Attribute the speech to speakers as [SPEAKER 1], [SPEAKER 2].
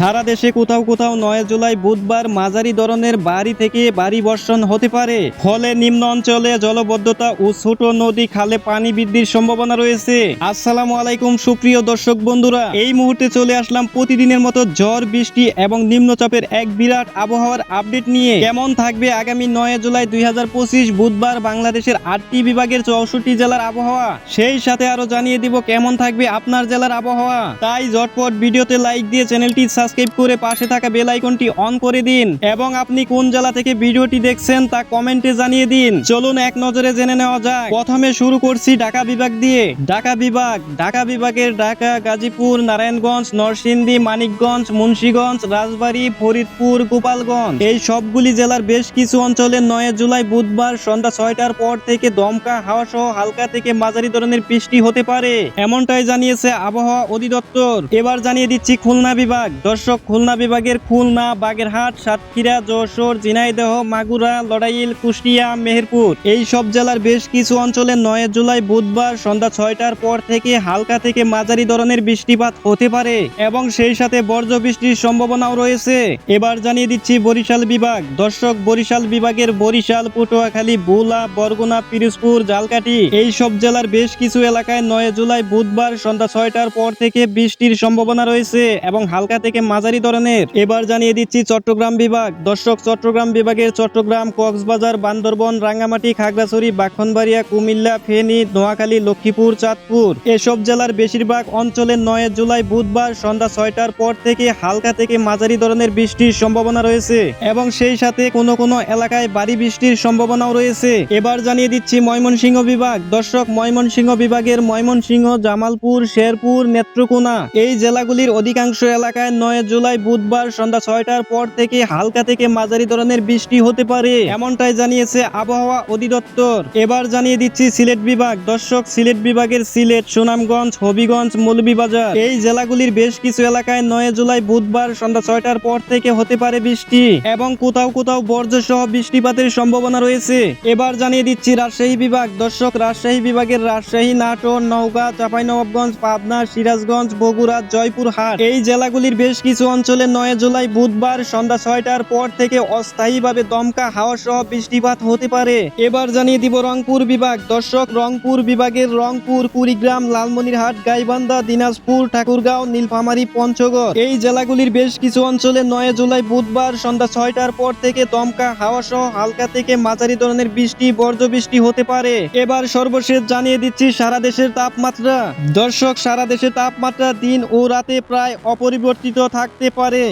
[SPEAKER 1] সারা দেশে কোথাও কোথাও নয় জুলাই বুধবার মাঝারি ধরনের বাড়ি থেকে বাড়ি বর্ষণ হতে পারে। ফলে নিম্ন অঞ্চলে জলবদ্ধতা ও ছোট নদী খালে পানি বৃদ্ধির সম্ভাবনা রয়েছে। আসসালামু আলাইকুম, সুপ্রিয় দর্শক বন্ধুরা। এই মুহূর্তে চলে আসলাম প্রতিদিনের মতো ঝড়, বৃষ্টি এবং নিম্নচাপের এক বিরাট আবহাওয়ার আপডেট নিয়ে। কেমন থাকবে আগামী নয় জুলাই দুই হাজার পঁচিশ বুধবার বাংলাদেশের আটটি বিভাগের চৌষট্টি জেলার আবহাওয়া? সেই সাথে আরও জানিয়ে দিব কেমন থাকবে আপনার জেলার আবহাওয়া। তাই ঝটপট ভিডিওতে লাইক দিয়ে চ্যানেলটি সাবস্ক্রাইব করে পাশে থাকা বেল আইকনটি অন করে দিন। এবং আপনি কোন জেলা থেকে ভিডিওটি দেখছেন তা কমেন্টে জানিয়ে দিন। চলুন এক নজরে জেনে নেওয়া যাক। প্রথমে শুরু করছি ঢাকা বিভাগ দিয়ে। ঢাকা বিভাগ, ঢাকা বিভাগের ঢাকা, গাজীপুর, নারায়ণগঞ্জ, নরসিংদী, মানিকগঞ্জ, মুন্সিগঞ্জ, রাজবাড়ী, ফরিদপুর, গোপালগঞ্জ। এই সবগুলি জেলার বেশ কিছু অঞ্চলে নয় জুলাই বুধবার সন্ধ্যা ছয়টার পর থেকে দমকা হাওয়া সহ হালকা থেকে মাঝারি ধরনের বৃষ্টি হতে পারে। এমনটাই জানিয়েছে আবহাওয়া অধিদপ্তর। এবার জানিয়ে দিচ্ছি খুলনা বিভাগ। দর্শক, খুলনা বিভাগের খুলনা, বাগেরহাট, সাতক্ষীরা, যশোর, ঝিনাইদহ, মাগুরা, লড়াইল, কুষ্টিয়া, মেহেরপুর। এই সব জেলার বেশ কিছু অঞ্চলে নয় জুলাই বুধবার সন্ধ্যা ছয়টার পর থেকে হালকা থেকে মাঝারি ধরনের বৃষ্টিপাত হতে পারে এবং সেই সাথে বর্জ্য বৃষ্টির সম্ভাবনাও রয়েছে। এবার জানিয়ে দিচ্ছি বরিশাল বিভাগ। দর্শক, বরিশাল বিভাগের বরিশাল, পটুয়াখালী বুলা বরগুনা, পিরোজপুর জালকাঠি এই সব জেলার বেশ কিছু এলাকায় নয় জুলাই বুধবার সন্ধ্যা ছয়টার পর থেকে বৃষ্টির সম্ভাবনা রয়েছে এবং হালকা থেকে মাঝারি ধরনের। এবার জানিয়ে দিচ্ছি চট্টগ্রাম বিভাগ। দর্শক, চট্টগ্রাম বিভাগের চট্টগ্রাম, কক্সবাজার, বান্দরবন, রাঙ্গামাটি, খাগড়াছড়ি, বাখনবাড়িয়া, কুমিল্লা, ফেনী, নোয়াখালী, লক্ষ্মীপুর, চাঁদপুর। এসব জেলার বেশিরভাগ অঞ্চলে নয় জুলাই বুধবার সন্ধ্যা ছয়টার পর থেকে হালকা থেকে মাঝারি ধরনের বৃষ্টির সম্ভাবনা রয়েছে এবং সেই সাথে কোনো কোনো এলাকায় ভারী বৃষ্টির সম্ভাবনাও রয়েছে। এবার জানিয়ে দিচ্ছি ময়মনসিংহ বিভাগ। দর্শক, ময়মনসিংহ বিভাগের ময়মনসিংহ, জামালপুর, শেরপুর, নেত্রকোনা এই জেলাগুলির অধিকাংশ এলাকায় নয় জুলাই বুধবার সন্ধ্যা ছয়টার পর থেকে হালকা থেকে মাঝারি ধরনের বৃষ্টি হতে পারে। এমনটাই জানিয়েছে আবহাওয়া অধিদপ্তর। এবার জানিয়ে দিচ্ছি সিলেট বিভাগ। দর্শক, সিলেট বিভাগের সিলেট, সুনামগঞ্জ, হবিগঞ্জ, মৌলভীবাজার এই জেলাগুলির বেশ কিছু এলাকায় নয় জুলাই বুধবার সন্ধ্যা ছয়টার পর থেকে হতে পারে বৃষ্টি এবং কোথাও কোথাও বর্জ্য সহ বৃষ্টিপাতের সম্ভাবনা রয়েছে। এবার জানিয়ে দিচ্ছি রাজশাহী বিভাগ। দর্শক, রাজশাহী বিভাগের রাজশাহী, নাটোর, নওগাঁ, চাঁপাইনবাবগঞ্জ, পাবনা, সিরাজগঞ্জ, বগুড়া, জয়পুরহাট এই জেলাগুলির বেশ কিছু অঞ্চলে নয় জুলাই বুধবার সন্ধ্যা ছয়টার পর থেকে অস্থায়ীভাবে দমকা হাওয়া সহ বৃষ্টিপাত হতে পারে। এবার জানিয়ে দিব রংপুর বিভাগ। দর্শক, রংপুর বিভাগের রংপুর, কুড়িগ্রাম, লালমনিরহাট, গাইবান্ধা, দিনাজপুর, ঠাকুরগাঁও, নীলফামারী, পঞ্চগড় এই জেলাগুলির বেশ কিছু অঞ্চলে নয় জুলাই বুধবার সন্ধ্যা ছয়টার পর থেকে দমকা হাওয়া সহ হালকা থেকে মাঝারি ধরনের বৃষ্টি বর্জ্য বৃষ্টি হতে পারে। এবার সর্বশেষ জানিয়ে দিচ্ছি সারা দেশের তাপমাত্রা। দর্শক, সারা দেশের তাপমাত্রা দিন ও রাতে প্রায় অপরিবর্তিত থাকতে পারে।